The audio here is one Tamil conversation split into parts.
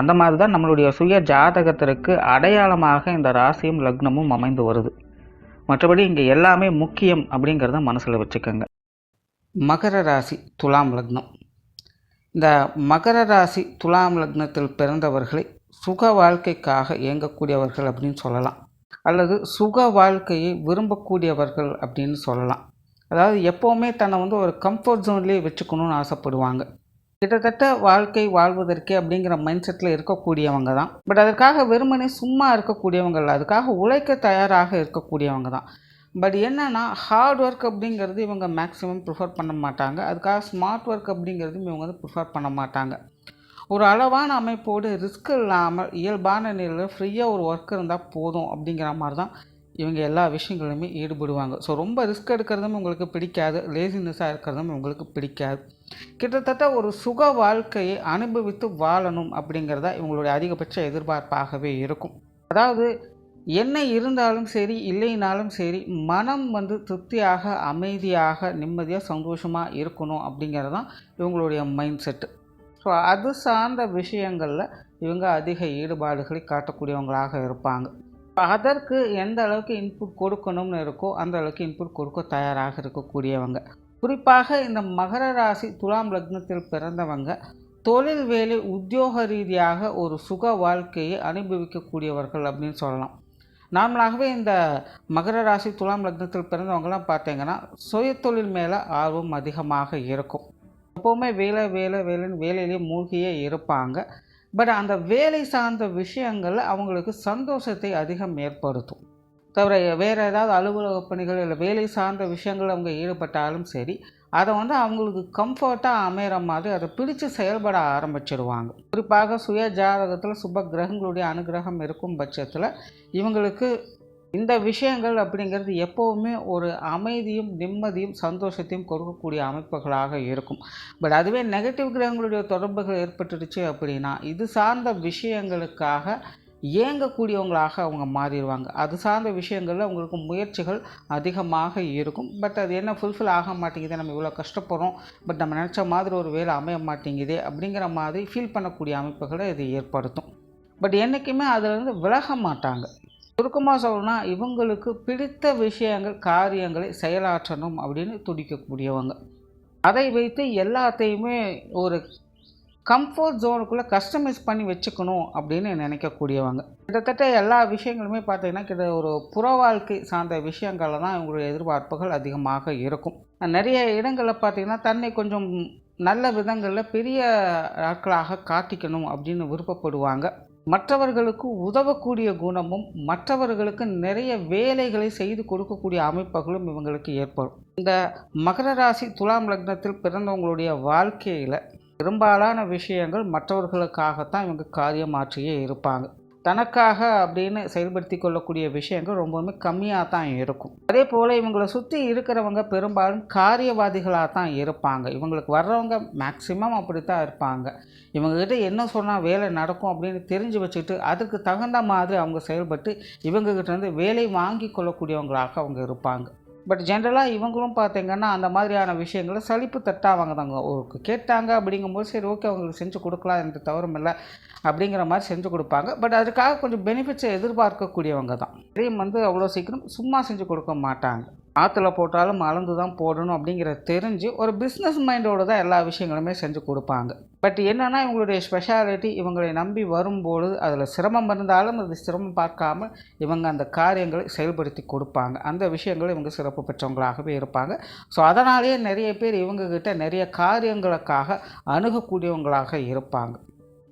அந்த மாதிரி தான் நம்மளுடைய சுய ஜாதகத்திற்கு அடையாளமாக இந்த ராசியும் லக்னமும் அமைந்து வருது. மற்றபடி இங்கே எல்லாமே முக்கியம் அப்படிங்கிறத மனசில் வச்சுக்கோங்க. மகர ராசி துலாம் லக்னம். இந்த மகர ராசி துலாம் லக்னத்தில் பிறந்தவர்களை சுக வாழ்க்கைக்காக இயங்கக்கூடியவர்கள் அப்படின்னு சொல்லலாம். அல்லது சுக வாழ்க்கையை விரும்பக்கூடியவர்கள் அப்படின்னு சொல்லலாம். அதாவது எப்போவுமே தன்னை வந்து ஒரு கம்ஃபர்ட் ஜோன்லேயே வச்சுக்கணும்னு ஆசைப்படுவாங்க. கிட்டத்தட்ட வாழ்க்கை வாழ்வதற்கே அப்படிங்கிற மைண்ட் செட்டில் இருக்கக்கூடியவங்க தான். பட் அதற்காக வெறுமனே சும்மா இருக்கக்கூடியவங்க இல்லை அதுக்காக உழைக்க தயாராக இருக்கக்கூடியவங்க தான். பட் என்னென்னா ஹார்ட் ஒர்க் அப்படிங்கிறது இவங்க மேக்ஸிமம் ப்ரிஃபர் பண்ண மாட்டாங்க. அதுக்காக ஸ்மார்ட் ஒர்க் அப்படிங்கிறதும் இவங்க வந்து ப்ரிஃபர் பண்ண மாட்டாங்க. ஒரு அளவான அமைப்போடு ரிஸ்க் இல்லாமல் இயல்பான நிலையில் ஃப்ரீயாக ஒரு ஒர்க் இருந்தால் போதும் அப்படிங்கிற மாதிரி தான் இவங்க எல்லா விஷயங்களுமே ஈடுபடுவாங்க. ஸோ ரொம்ப ரிஸ்க் எடுக்கிறதும் உங்களுக்கு பிடிக்காது. லேசினஸாக இருக்கிறதும் உங்களுக்கு பிடிக்காது. கிட்டத்தட்ட ஒரு சுக வாழ்க்கையை அனுபவித்து வாழணும் அப்படிங்கிறதா இவங்களுடைய அதிகபட்ச எதிர்பார்ப்பாகவே இருக்கும். அதாவது என்ன இருந்தாலும் சரி இல்லைனாலும் சரி மனம் வந்து திருப்தியாக அமைதியாக நிம்மதியாக சந்தோஷமாக இருக்கணும் அப்படிங்கிறது தான் இவங்களுடைய மைண்ட் செட்டு ஸோ அது சார்ந்த விஷயங்களில் இவங்க அதிக ஈடுபாடுகளை காட்டக்கூடியவங்களாக இருப்பாங்க. அதற்கு எந்த அளவுக்கு இன்புட் கொடுக்கணும்னு இருக்கோ அந்த அளவுக்கு இன்புட் கொடுக்க தயாராக இருக்கக்கூடியவங்க. குறிப்பாக இந்த மகர ராசி துலாம் லக்னத்தில் பிறந்தவங்க தொழில் வேலை உத்தியோக ரீதியாக ஒரு சுக வாழ்க்கையை அனுபவிக்கக்கூடியவர்கள் அப்படின்னு சொல்லலாம். நார்மலாகவே இந்த மகர ராசி துலாம் லக்னத்தில் பிறந்தவங்கலாம் பார்த்தீங்கன்னா சுயத்தொழில் மேலே ஆர்வம் அதிகமாக இருக்கும். எப்போவுமே வேலை வேலை வேலைன்னு வேலையிலேயே மூழ்கியே இருப்பாங்க. பட் அந்த வேலை சார்ந்த விஷயங்கள் அவங்களுக்கு சந்தோஷத்தை அதிகம் ஏற்படுத்தும். தவிர வேறு ஏதாவது அலுவலக பணிகள் இல்லை வேலை சார்ந்த விஷயங்கள் அவங்க ஈடுபட்டாலும் சரி அதை வந்து அவங்களுக்கு கம்ஃபர்ட்டாக அமைகிற மாதிரி அதை பிடிச்சு செயல்பட ஆரம்பிச்சிடுவாங்க குறிப்பாக சுய ஜாதகத்தில் சுப கிரகங்களுடைய அனுகிரகம் இருக்கும் பட்சத்தில் இவங்களுக்கு இந்த விஷயங்கள் அப்படிங்கிறது எப்போவுமே ஒரு அமைதியும் நிம்மதியும் சந்தோஷத்தையும் கொடுக்கக்கூடிய அமைப்புகளாக இருக்கும். பட் அதுவே நெகட்டிவ் கிரகங்களுடைய தொடர்புகள் ஏற்பட்டுடுச்சு அப்படின்னா இது சார்ந்த விஷயங்களுக்காக இயங்கக்கூடியவங்களாக அவங்க மாறிடுவாங்க. அது சார்ந்த விஷயங்களில் அவங்களுக்கு முயற்சிகள் அதிகமாக இருக்கும். பட் அது என்ன ஃபுல்ஃபில் ஆக மாட்டேங்குது நம்ம இவ்வளோ கஷ்டப்படுறோம் பட் நம்ம நினச்ச மாதிரி ஒரு வேலை அமைய மாட்டேங்குதே அப்படிங்கிற மாதிரி ஃபீல் பண்ணக்கூடிய அமைப்புகளை இது ஏற்படுத்தும். பட் என்றைக்குமே அதிலிருந்து விலக மாட்டாங்க. சுருக்கமாக சொல்லணும்னா இவங்களுக்கு பிடித்த விஷயங்கள் காரியங்களை செயலாற்றணும் அப்படின்னு துடிக்கக்கூடியவங்க. அதை வைத்து எல்லாத்தையுமே ஒரு கம்ஃபர்ட் ஜோனுக்குள்ளே கஸ்டமைஸ் பண்ணி வச்சுக்கணும் அப்படின்னு நினைக்கக்கூடியவங்க. கிட்டத்தட்ட எல்லா விஷயங்களுமே பார்த்திங்கன்னா கிட்ட ஒரு புற வாழ்க்கை சார்ந்த விஷயங்களில் தான் இவங்களுடைய எதிர்பார்ப்புகள் அதிகமாக இருக்கும். நிறைய இடங்களில் பார்த்தீங்கன்னா தன்னை கொஞ்சம் நல்ல விதங்களில் பெரிய ஆட்களாக காட்டிக்கணும் அப்படின்னு விருப்பப்படுவாங்க. மற்றவர்களுக்கு உதவக்கூடிய குணமும் மற்றவர்களுக்கு நிறைய வேலைகளை செய்து கொடுக்கக்கூடிய அமைப்புகளும் இவங்களுக்கு ஏற்படும். இந்த மகர ராசி துலாம் லக்னத்தில் பிறந்தவங்களுடைய வாழ்க்கையில் பெரும்பாலான விஷயங்கள் மற்றவர்களுக்காகத்தான் இவங்க காரியமாற்றியே இருப்பாங்க. தனக்காக அப்படின்னு செயல்படுத்தி கொள்ளக்கூடிய விஷயங்கள் ரொம்பவுமே கம்மியாக தான் இருக்கும். அதே போல் இவங்களை சுற்றி இருக்கிறவங்க பெரும்பாலும் காரியவாதிகளாக தான் இருப்பாங்க. இவங்களுக்கு வர்றவங்க மேக்சிமம் அப்படி தான் இருப்பாங்க. இவங்ககிட்ட என்ன சொன்னால் வேலை நடக்கும் அப்படின்னு தெரிஞ்சு வச்சுட்டு அதுக்கு தகுந்த மாதிரி அவங்க செயல்பட்டு இவங்ககிட்ட இருந்து வேலை வாங்கி கொள்ளக்கூடியவங்களாக அவங்க இருப்பாங்க. பட் ஜென்ரலாக இவங்களும் பார்த்தீங்கன்னா அந்த மாதிரியான விஷயங்களை சலிப்பு தட்டாவாங்க தாங்க ஒரு கேட்டாங்க அப்படிங்கும்போது சரி ஓகே அவங்களுக்கு செஞ்சு கொடுக்கலாம் எந்த தவறும் இல்லை அப்படிங்கிற மாதிரி செஞ்சு கொடுப்பாங்க. பட் அதுக்காக கொஞ்சம் பெனிஃபிட்ஸை எதிர்பார்க்கக்கூடியவங்க தான் ட்ரீம் வந்து அவ்வளோ சீக்கிரம் சும்மா செஞ்சு கொடுக்க மாட்டாங்க. ஆற்றுல போட்டாலும் அளந்து தான் போடணும் அப்படிங்கிறத தெரிஞ்சு ஒரு பிஸ்னஸ் மைண்டோடு தான் எல்லா விஷயங்களுமே செஞ்சு கொடுப்பாங்க. பட் என்னென்னா இவங்களுடைய ஸ்பெஷாலிட்டி இவங்களை நம்பி வரும்போது அதில் சிரமம் இருந்தாலும் அது சிரமம் பார்க்காம இவங்க அந்த காரியங்களை செயல்படுத்தி கொடுப்பாங்க. அந்த விஷயங்கள் இவங்க சிறப்பு பெற்றவங்களாகவே இருப்பாங்க. ஸோ அதனாலேயே நிறைய பேர் இவங்கக்கிட்ட நிறைய காரியங்களுக்காக அணுகக்கூடியவங்களாக இருப்பாங்க.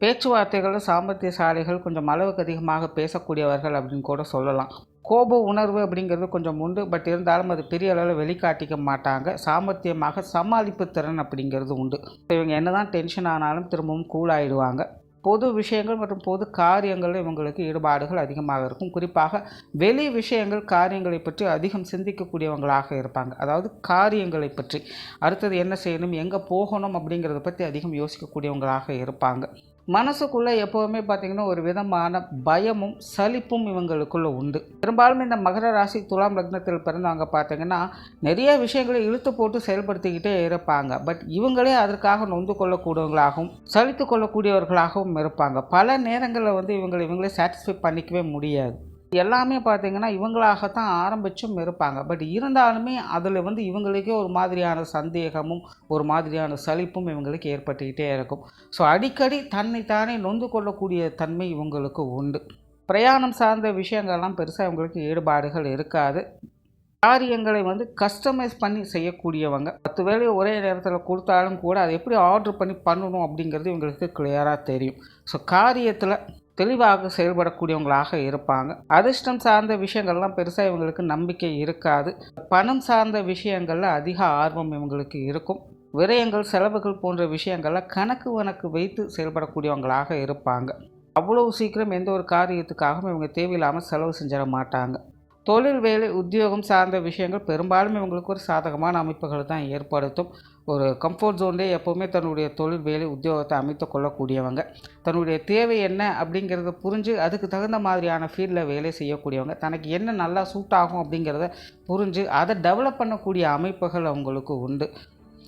பேச்சுவார்த்தைகளில் சாமர்த்தியசாலிகள் கொஞ்சம் அளவுக்கு அதிகமாக பேசக்கூடியவர்கள் அப்படின்னு கூட சொல்லலாம். கோப உணர்வு அப்படிங்கிறது கொஞ்சம் உண்டு. பட் இருந்தாலும் அது பெரிய அளவில் வெளிக்காட்டிக்க மாட்டாங்க. சாமர்த்தியமாக சமாளிப்பு திறன் அப்படிங்கிறது உண்டு. இவங்க என்ன தான் டென்ஷன் ஆனாலும் திரும்பவும் கூலாகிடுவாங்க பொது விஷயங்கள் மற்றும் பொது காரியங்களில் இவங்களுக்கு ஈடுபாடுகள் அதிகமாக இருக்கும். குறிப்பாக வெளி விஷயங்கள் காரியங்களை பற்றி அதிகம் சிந்திக்கக்கூடியவங்களாக இருப்பாங்க. அதாவது காரியங்களை பற்றி. அடுத்தது என்ன செய்யணும் எங்கே போகணும் அப்படிங்கிறத பற்றி அதிகம் யோசிக்கக்கூடியவங்களாக இருப்பாங்க. மனசுக்குள்ளே எப்போவுமே பார்த்திங்கன்னா ஒரு விதமான பயமும் சலிப்பும் இவங்களுக்குள்ளே உண்டு. பெரும்பாலும் இந்த மகர ராசி துலாம் லக்னத்தில் பிறந்தவங்க பார்த்தீங்கன்னா நிறைய விஷயங்களை இழுத்து போட்டு செயல்படுத்திக்கிட்டே இருப்பாங்க. பட் இவங்களே அதற்காக நொந்து கொள்ளக்கூடியவங்களாகவும் சலித்து கொள்ளக்கூடியவர்களாகவும் இருப்பாங்க. பல நேரங்களில் வந்து இவங்களை இவங்களே சாட்டிஸ்ஃபை பண்ணிக்கவே முடியாது. எல்லாமே பார்த்தீங்கன்னா இவங்களாகத்தான் ஆரம்பிச்சும் இருப்பாங்க. பட் இருந்தாலுமே அதில் வந்து இவங்களுக்கே ஒரு மாதிரியான சந்தேகமும் ஒரு மாதிரியான சலிப்பும் இவங்களுக்கு ஏற்பட்டுக்கிட்டே இருக்கும். ஸோ அடிக்கடி தன்னைத்தானே நொந்து கொள்ளக்கூடிய தன்மை இவங்களுக்கு உண்டு. பிரயாணம் சார்ந்த விஷயங்கள்லாம் பெருசாக இவங்களுக்கு ஈடுபாடுகள் இருக்காது. காரியங்களை வந்து கஸ்டமைஸ் பண்ணி செய்யக்கூடியவங்க. பத்து வேலையை ஒரே நேரத்தில் கொடுத்தாலும் கூட அதை எப்படி ஆர்டர் பண்ணி பண்ணணும் அப்படிங்கிறது இவங்களுக்கு கிளியராக தெரியும். ஸோ காரியத்தில் தெளிவாக செயல்படக்கூடியவங்களாக இருப்பாங்க. அதிர்ஷ்டம் சார்ந்த விஷயங்கள்லாம் பெருசாக இவங்களுக்கு நம்பிக்கை இருக்காது. பணம் சார்ந்த விஷயங்களில் அதிக ஆர்வம் இவங்களுக்கு இருக்கும். விரயங்கள் செலவுகள் போன்ற விஷயங்களில் கணக்கு வணக்கு வைத்து செயல்படக்கூடியவங்களாக இருப்பாங்க. அவ்வளவு சீக்கிரம் எந்த ஒரு காரியத்துக்காகவும் இவங்க தேவையில்லாமல் செலவு செஞ்சிட மாட்டாங்க. தொழில் வேலை உத்தியோகம் சார்ந்த விஷயங்கள் பெரும்பாலும் இவங்களுக்கு ஒரு சாதகமான அமைப்புகளை தான் ஏற்படுத்தும். ஒரு கம்ஃபர்ட் ஜோன்லேயே எப்போவுமே தன்னுடைய தொழில் வேலை உத்தியோகத்தை அமைத்து கொள்ளக்கூடியவங்க. தன்னுடைய தேவை என்ன அப்படிங்கிறத புரிஞ்சு அதுக்கு தகுந்த மாதிரியான ஃபீல்டில் வேலை செய்யக்கூடியவங்க. தனக்கு என்ன நல்லா சூட் ஆகும் அப்படிங்கிறத புரிஞ்சு அதை டெவலப் பண்ணக்கூடிய அமைப்புகள் அவங்களுக்கு உண்டு.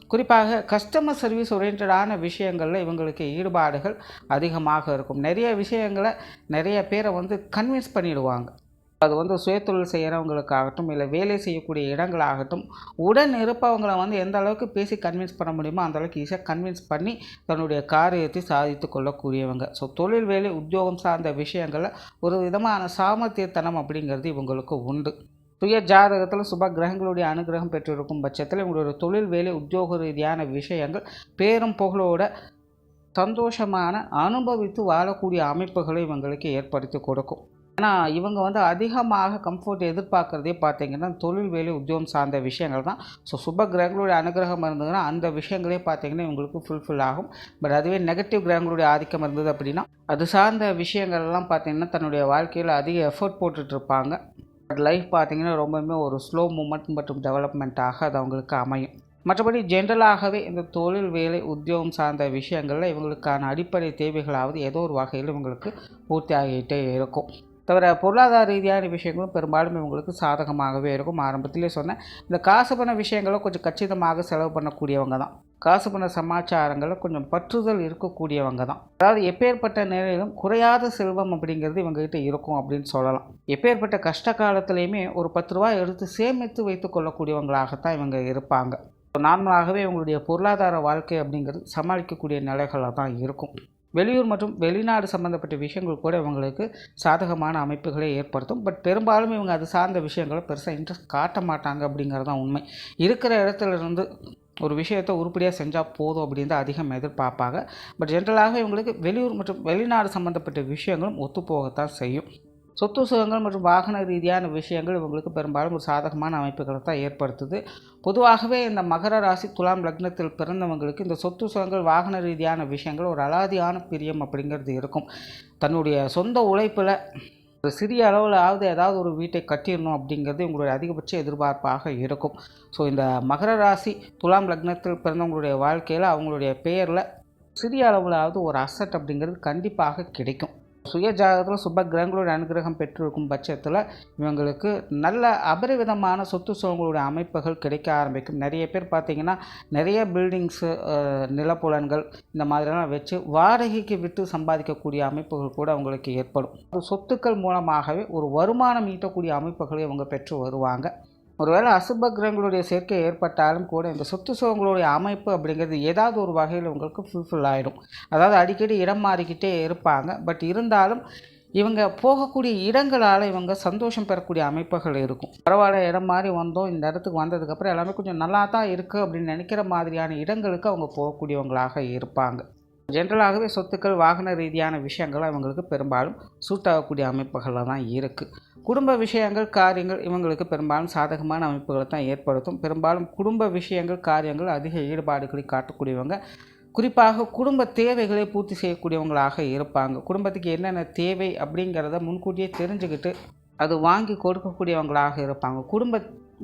குறிப்பாக கஸ்டமர் சர்வீஸ் ஓரியன்டான விஷயங்களில் இவங்களுக்கு ஈடுபாடுகள் அதிகமாக இருக்கும். நிறைய விஷயங்களை நிறைய பேரை வந்து கன்வின்ஸ் பண்ணிடுவாங்க. அது வந்து சுயத்தொழில் செய்கிறவங்களுக்காகட்டும் இல்லை வேலை செய்யக்கூடிய இடங்களாகட்டும் உடன் இருப்பவங்களை வந்து எந்த அளவுக்கு பேசி கன்வின்ஸ் பண்ண முடியுமோ அந்த அளவுக்கு ஈஸியாக கன்வின்ஸ் பண்ணி தன்னுடைய காரியத்தை சாதித்து கொள்ளக்கூடியவங்க. ஸோ தொழில் வேலை உத்தியோகம் சார்ந்த விஷயங்களில் ஒரு விதமான சாமர்த்தியத்தனம் அப்படிங்கிறது இவங்களுக்கு உண்டு. சுய ஜாதகத்தில் சுப கிரகங்களுடைய அனுகிரகம் பெற்றிருக்கும் பட்சத்தில் இவங்களோட தொழில் வேலை உத்தியோக ரீதியான விஷயங்கள் பேரும் புகழோட சந்தோஷமான அனுபவித்து வாழக்கூடிய அமைப்புகளை இவங்களுக்கு ஏற்படுத்தி கொடுக்கும். ஏன்னா இவங்க வந்து அதிகமாக கம்ஃபர்ட் எதிர்பார்க்குறதே பார்த்தீங்கன்னா தொழில் வேலை உத்தியோகம் சார்ந்த விஷயங்கள் தான். ஸோ சுப கிரகங்களுடைய அனுகிரகம் இருந்ததுன்னா அந்த விஷயங்களே பார்த்தீங்கன்னா இவங்களுக்கு ஃபுல்ஃபில் ஆகும். பட் அதுவே நெகட்டிவ் கிரகங்களுடைய ஆதிக்கம் இருந்தது அப்படின்னா அது சார்ந்த விஷயங்கள்லாம் பார்த்தீங்கன்னா தன்னுடைய வாழ்க்கையில் அதிக எஃபர்ட் போட்டுட்ருப்பாங்க பட் லைஃப் பார்த்தீங்கன்னா ரொம்பவுமே ஒரு ஸ்லோ மூமெண்ட் மற்றும் டெவலப்மெண்ட்டாக அது அவங்களுக்கு அமையும். மற்றபடி ஜென்ரலாகவே இந்த தொழில் வேலை உத்தியோகம் சார்ந்த விஷயங்களில் இவங்களுக்கான அடிப்படை தேவைகளாவது ஏதோ ஒரு வகையில் இவங்களுக்கு பூர்த்தி ஆகிட்டே இருக்கும். தவிர பொருளாதார ரீதியான விஷயங்களும் பெரும்பாலும் இவங்களுக்கு சாதகமாகவே இருக்கும். ஆரம்பத்திலே சொன்னேன். இந்த காசு பண்ண விஷயங்களும் கொஞ்சம் கச்சிதமாக செலவு பண்ணக்கூடியவங்க தான். காசு பண்ண சமாச்சாரங்களில் கொஞ்சம் பற்றுதல் இருக்கக்கூடியவங்க தான். அதாவது எப்பேற்பட்ட நிலையிலும் குறையாத செல்வம் அப்படிங்கிறது இவங்ககிட்ட இருக்கும் அப்படின்னு சொல்லலாம். எப்பேற்பட்ட கஷ்ட காலத்துலேயுமே ஒரு பத்து ரூபா எடுத்து சேமித்து வைத்து கொள்ளக்கூடியவங்களாகத்தான் இவங்க இருப்பாங்க. நார்மலாகவே இவங்களுடைய பொருளாதார வாழ்க்கை அப்படிங்கிறது சமாளிக்கக்கூடிய நிலைகளாக தான் இருக்கும். வெளியூர் மற்றும் வெளிநாடு சம்மந்தப்பட்ட விஷயங்கள் கூட இவங்களுக்கு சாதகமான அமைப்புகளை ஏற்படுத்தும். பட் பெரும்பாலும் இவங்க அது சார்ந்த விஷயங்களை பெருசாக இன்ட்ரெஸ்ட் காட்ட மாட்டாங்க அப்படிங்கிறது தான் உண்மை. இருக்கிற இடத்துல இருந்து ஒரு விஷயத்தை உருப்படியாக செஞ்சால் போதும் அப்படின்னு தான் அதிகம் எதிர்பார்ப்பாங்க. பட் ஜென்ரலாக இவங்களுக்கு வெளியூர் மற்றும் வெளிநாடு சம்மந்தப்பட்ட விஷயங்களும் ஒத்துப்போகத்தான் செய்யும். சொத்து சுகங்கள் மற்றும் வாகன ரீதியான விஷயங்கள் இவங்களுக்கு பெரும்பாலும் ஒரு சாதகமான அமைப்புகளை தான் ஏற்படுத்துது. பொதுவாகவே இந்த மகர ராசி துலாம் லக்னத்தில் பிறந்தவங்களுக்கு இந்த சொத்து சுகங்கள் வாகன ரீதியான விஷயங்கள் ஒரு அலாதியான பிரியம் அப்படிங்கிறது இருக்கும். தன்னுடைய சொந்த உழைப்பில் ஒரு சிறிய அளவில் ஆகுது ஏதாவது ஒரு வீட்டை கட்டிடணும் அப்படிங்கிறது உங்களுடைய அதிகபட்ச எதிர்பார்ப்பாக இருக்கும். ஸோ இந்த மகர ராசி துலாம் லக்னத்தில் பிறந்தவங்களுடைய வாழ்க்கையில் அவங்களுடைய பெயரில் சிறிய அளவிலாவது ஒரு அசட் அப்படிங்கிறது கண்டிப்பாக கிடைக்கும். சுய ஜாதகத்தில் சுப கிரகங்களுடைய அனுகிரகம் பெற்றிருக்கும் பட்சத்தில் இவங்களுக்கு நல்ல அபரிவிதமான சொத்து சுகங்களுடைய அமைப்புகள் கிடைக்க ஆரம்பிக்கும். நிறைய பேர் பார்த்திங்கன்னா நிறைய பில்டிங்ஸு நிலப்புலன்கள் இந்த மாதிரிலாம் வச்சு வாடகைக்கு விட்டு சம்பாதிக்கக்கூடிய அமைப்புகள் கூட அவங்களுக்கு ஏற்படும். அது சொத்துக்கள் மூலமாகவே ஒரு வருமானம் ஈட்டக்கூடிய அமைப்புகளை அவங்க பெற்று வருவாங்க. ஒருவேளை அசுப கிரகங்களுடைய சேர்க்கை ஏற்பட்டாலும் கூட இந்த சொத்து சுகங்களுடைய அமைப்பு அப்படிங்கிறது ஏதாவது ஒரு வகையில் உங்களுக்கு ஃபுல்ஃபில் ஆகிடும் அதாவது அடிக்கடி இடம் மாறிக்கிட்டே இருப்பாங்க. பட் இருந்தாலும் இவங்க போகக்கூடிய இடங்களால் இவங்க சந்தோஷம் பெறக்கூடிய அமைப்புகள் இருக்கும். பரவாயில்ல இடம் மாதிரி வந்தோம் இந்த இடத்துக்கு வந்ததுக்கப்புறம் எல்லாமே கொஞ்சம் நல்லா தான் இருக்குது அப்படின்னு நினைக்கிற மாதிரியான இடங்களுக்கு அவங்க போகக்கூடியவங்களாக இருப்பாங்க. ஜென்ரலாகவே சொத்துக்கள் வாகன ரீதியான விஷயங்கள் அவங்களுக்கு பெரும்பாலும் சூட் ஆகக்கூடிய அமைப்புகளில் தான் இருக்குது குடும்ப விஷயங்கள் காரியங்கள் இவங்களுக்கு பெரும்பாலும் சாதகமான அமைப்புகளை தான் ஏற்படுத்தும். பெரும்பாலும் குடும்ப விஷயங்கள் காரியங்கள் அதிக ஈடுபாடுகளை காட்டக்கூடியவங்க. குறிப்பாக குடும்ப தேவைகளை பூர்த்தி செய்யக்கூடியவங்களாக இருப்பாங்க. குடும்பத்துக்கு என்னென்ன தேவை அப்படிங்கிறத முன்கூட்டியே தெரிஞ்சுக்கிட்டு அது வாங்கி கொடுக்கக்கூடியவங்களாக இருப்பாங்க. குடும்ப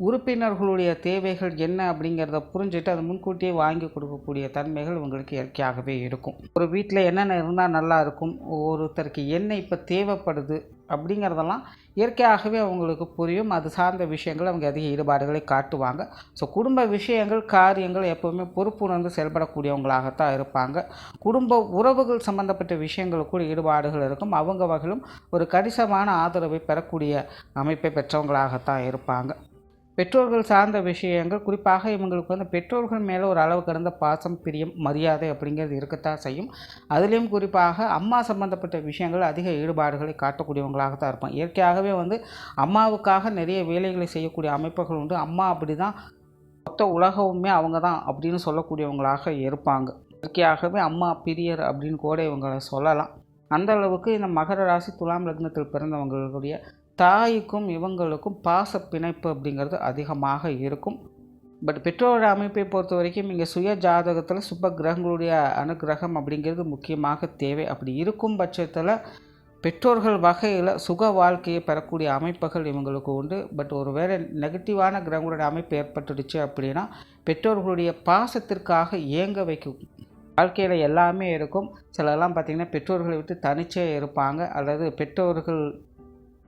உறுப்பினர்களுடைய தேவைகள் என்ன அப்படிங்கிறத புரிஞ்சுட்டு அதை முன்கூட்டியே வாங்கி கொடுக்கக்கூடிய தன்மைகள் உங்களுக்கு இயற்கையாகவே இருக்கும். ஒரு வீட்டில் என்னென்ன இருந்தால் நல்லா இருக்கும். ஒருத்தருக்கு என்ன இப்போ தேவைப்படுது அப்படிங்கிறதெல்லாம் இயற்கையாகவே அவங்களுக்கு புரியும். அது சார்ந்த விஷயங்கள் அவங்க அதிக ஈடுபாடுகளை காட்டுவாங்க. ஸோ குடும்ப விஷயங்கள் காரியங்கள் எப்போவுமே பொறுப்புணர்ந்து செயல்படக்கூடியவங்களாகத்தான் இருப்பாங்க. குடும்ப உறவுகள் சம்பந்தப்பட்ட விஷயங்கள் கூட ஈடுபாடுகள் இருக்கும். அவங்க வகையிலும் ஒரு கணிசமான ஆதரவை பெறக்கூடிய அமைப்பை பெற்றவங்களாகத்தான் இருப்பாங்க. பெற்றோர்கள் சார்ந்த விஷயங்கள் குறிப்பாக இவங்களுக்கு வந்து பெற்றோர்கள் மேலே ஒரு அளவு கடந்த பாசம் பிரியம் மரியாதை அப்படிங்கிறது இருக்கத்தான் செய்யும். அதுலேயும் குறிப்பாக அம்மா சம்மந்தப்பட்ட விஷயங்கள் அதிக ஈடுபாடுகளை காட்டக்கூடியவங்களாக தான் இருப்பாங்க. இயற்கையாகவே வந்து அம்மாவுக்காக நிறைய வேலைகளை செய்யக்கூடிய அமைப்புகள் உண்டு. அம்மா அப்படி தான் மொத்த உலகமுமே அவங்க தான் அப்படின்னு சொல்லக்கூடியவங்களாக இருப்பாங்க. இயற்கையாகவே அம்மா பிரியர் அப்படின்னு கூட இவங்களை சொல்லலாம். அந்த அளவுக்கு இந்த மகர ராசி துலாம் லக்னத்தில் பிறந்தவங்களுடைய தாய்க்கும் இவங்களுக்கும் பாச பிணைப்பு அப்படிங்கிறது அதிகமாக இருக்கும். பட் பெற்றோர் அமைப்பை பொறுத்த வரைக்கும் இங்கே சுய ஜாதகத்தில் சுப கிரகங்களுடைய அனுகிரகம் அப்படிங்கிறது முக்கியமாக தேவை. அப்படி இருக்கும் பட்சத்தில் பெற்றோர்கள் வகையில் சுக வாழ்க்கையை பெறக்கூடிய அமைப்புகள் இவங்களுக்கு உண்டு. பட் ஒரு வேளை நெகட்டிவான கிரகங்களுடைய அமைப்பு ஏற்பட்டுடுச்சு அப்படின்னா பெற்றோர்களுடைய பாசத்திற்காக ஏங்க வைக்கும் வாழ்க்கையில் எல்லாமே இருக்கும். சிலலாம் பார்த்திங்கன்னா பெற்றோர்களை விட்டு தனிச்சே இருப்பாங்க. அல்லது பெற்றோர்கள்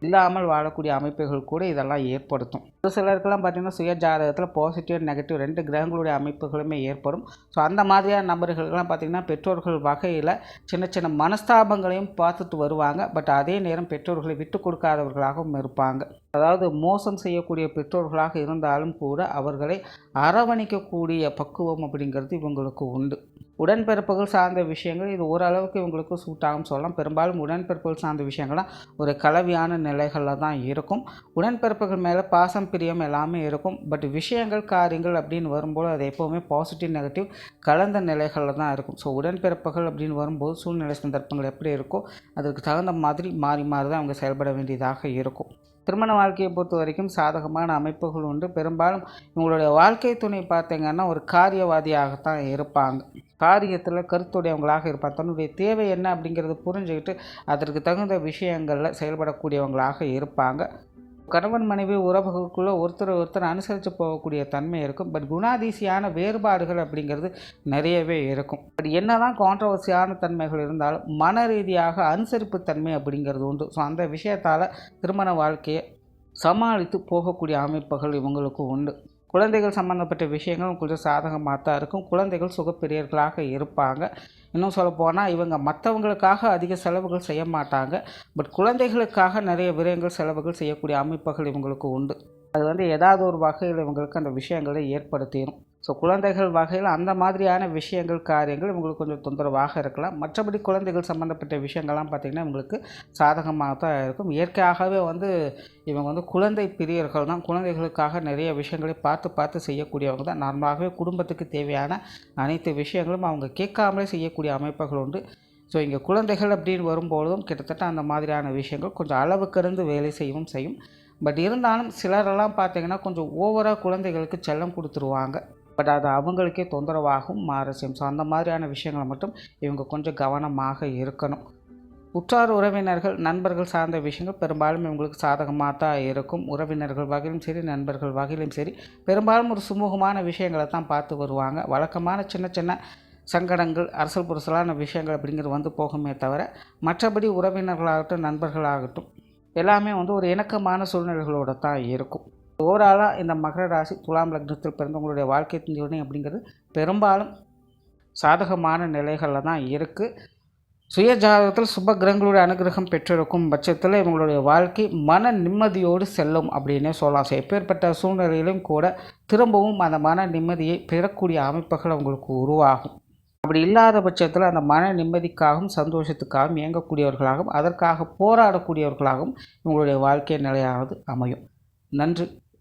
இல்லாமல் வாழக்கூடிய அமைப்புகள் கூட இதெல்லாம் ஏற்படுத்தும். ஒரு சிலருக்கெல்லாம் பார்த்திங்கன்னா சுய ஜாதகத்தில் பாசிட்டிவ் நெகட்டிவ் ரெண்டு கிரகங்களுடைய அமைப்புகளுமே ஏற்படும். ஸோ அந்த மாதிரியான நபர்களுக்கெல்லாம் பார்த்திங்கன்னா பெற்றோர்கள் வகையில் சின்ன சின்ன மனஸ்தாபங்களையும் பார்த்துட்டு வருவாங்க. பட் அதே நேரம் பெற்றோர்களை விட்டு கொடுக்காதவர்களாகவும் இருப்பாங்க. அதாவது மோசம் செய்யக்கூடிய பெற்றோர்களாக இருந்தாலும் கூட அவர்களை அரவணைக்கக்கூடிய பக்குவம் அப்படிங்கிறது இவங்களுக்கு உண்டு. உடன்பிறப்புகள் சார்ந்த விஷயங்கள் இது ஓரளவுக்கு இவங்களுக்கு சூட் ஆகும் சொல்லலாம். பெரும்பாலும் உடன்பிறப்புகள் சார்ந்த விஷயங்கள்லாம் ஒரு கலவையான நிலைகளில் தான் இருக்கும். உடன்பிறப்புகள் மேலே பாசம் பிரியம் எல்லாமே இருக்கும். பட் விஷயங்கள் காரியங்கள் அப்படின்னு வரும்போது அது எப்போவுமே பாசிட்டிவ் நெகட்டிவ் கலந்த நிலைகளில் தான் இருக்கும். ஸோ உடன்பிறப்புகள் அப்படின்னு வரும்போது சூழ்நிலை சந்தர்ப்பங்கள் எப்படி இருக்கோ அதுக்கு தகுந்த மாதிரி மாறி மாறி தான் அவங்க செயல்பட வேண்டியதாக இருக்கும். திருமண வாழ்க்கையை பொறுத்த வரைக்கும் சாதகமான அமைப்புகள் உண்டு. பெரும்பாலும் இவங்களுடைய வாழ்க்கை துணை பார்த்தீங்கன்னா ஒரு காரியவாதியாகத்தான் இருப்பாங்க. காரியத்தில் கருத்துடையவங்களாக இருப்பாங்க. தன்னுடைய தேவை என்ன அப்படிங்கிறத புரிஞ்சுக்கிட்டு அதற்கு தகுந்த விஷயங்களில் செயல்படக்கூடியவங்களாக இருப்பாங்க. கணவன் மனைவி உறவுகளுக்குள்ளே ஒருத்தர் ஒருத்தர் அனுசரித்து போகக்கூடிய தன்மை இருக்கும். பட் குணாதிசியான வேறுபாடுகள் அப்படிங்கிறது நிறையவே இருக்கும். பட் என்ன தான் கான்ட்ரவர்சியான தன்மைகள் இருந்தாலும் மன ரீதியாக அனுசரிப்பு தன்மை அப்படிங்கிறது உண்டு. ஸோ அந்த விஷயத்தால் திருமண வாழ்க்கையை சமாளித்து போகக்கூடிய அமைப்புகள் இவங்களுக்கு உண்டு. குழந்தைகள் சம்மந்தப்பட்ட விஷயங்களும் கொஞ்சம் சாதகமாக தான் இருக்கும். குழந்தைகள் சுகப்பிரியர்களாக இருப்பாங்க. இன்னும் சொல்ல போனால் இவங்க மற்றவங்களுக்காக அதிக செலவுகள் செய்ய மாட்டாங்க. பட் குழந்தைகளுக்காக நிறைய விரயங்கள் செலவுகள் செய்யக்கூடிய அமைப்புகள் இவங்களுக்கு உண்டு. அது வந்து ஏதாவது ஒரு வகையில் இவங்களுக்கு அந்த விஷயங்களை ஏற்படுத்திடும் ஸோ குழந்தைகள் வகையில் அந்த மாதிரியான விஷயங்கள் காரியங்கள் இவங்களுக்கு கொஞ்சம் தொந்தரவாக இருக்கலாம். மற்றபடி குழந்தைகள் சம்மந்தப்பட்ட விஷயங்கள்லாம் பார்த்திங்கன்னா இவங்களுக்கு சாதகமாக தான் இருக்கும். இயற்கையாகவே வந்து இவங்க வந்து குழந்தை பிரியர்கள் தான். குழந்தைகளுக்காக நிறைய விஷயங்களை பார்த்து பார்த்து செய்யக்கூடியவங்க தான். நார்மலாகவே குடும்பத்துக்கு தேவையான அனைத்து விஷயங்களும் அவங்க கேட்காமலே செய்யக்கூடிய அமைப்புகள் உண்டு. ஸோ இங்கே குழந்தைகள் அப்படின்னு வரும்பொழுதும் கிட்டத்தட்ட அந்த மாதிரியான விஷயங்கள் கொஞ்சம் அளவுக்கு இருந்து வேலை செய்யவும் செய்யும். பட் இருந்தாலும் சிலரெல்லாம் பார்த்திங்கன்னா கொஞ்சம் ஓவராக குழந்தைகளுக்கு செல்லம் கொடுத்துருவாங்க. பட் அது அவங்களுக்கே தொந்தரவாகவும் மாற செய்யும். ஸோ அந்த மாதிரியான விஷயங்களை மட்டும் இவங்க கொஞ்சம் கவனமாக இருக்கணும். உற்றார் உறவினர்கள் நண்பர்கள் சார்ந்த விஷயங்கள் பெரும்பாலும் இவங்களுக்கு சாதகமாக தான் இருக்கும். உறவினர்கள் வகையிலும் சரி நண்பர்கள் வகையிலும் சரி பெரும்பாலும் ஒரு சுமூகமான விஷயங்களை தான் பார்த்து வருவாங்க. வழக்கமான சின்ன சின்ன சங்கடங்கள் அரசல் புரசலான விஷயங்கள் அப்படிங்கிறது வந்து போகுமே தவிர மற்றபடி உறவினர்களாகட்டும் நண்பர்களாகட்டும் எல்லாமே வந்து ஒரு இணக்கமான சூழ்நிலைகளோடு தான் இருக்கும். ஓவராலாக இந்த மகர ராசி துலாம் லக்னத்தில் பிறந்தவங்களுடைய வாழ்க்கை துணை அப்படிங்கிறது பெரும்பாலும் சாதகமான நிலைகளில் தான் இருக்குது சுய ஜாதகத்தில் சுப கிரகங்களுடைய அனுகிரகம் பெற்றிருக்கும் பட்சத்தில் இவங்களுடைய வாழ்க்கை மன நிம்மதியோடு செல்லும் அப்படின்னே சொல்லலாம். ஸோ எப்பேற்பட்ட சூழ்நிலையிலும் கூட திரும்பவும் அந்த மன நிம்மதியை பெறக்கூடிய அமைப்புகள் அவங்களுக்கு உருவாகும். அப்படி இல்லாத பட்சத்தில் அந்த மன நிம்மதிக்காகவும் சந்தோஷத்துக்காகவும் இயங்கக்கூடியவர்களாகவும் அதற்காக போராடக்கூடியவர்களாகவும் இவங்களுடைய வாழ்க்கை நிலையானது அமையும். நன்றி.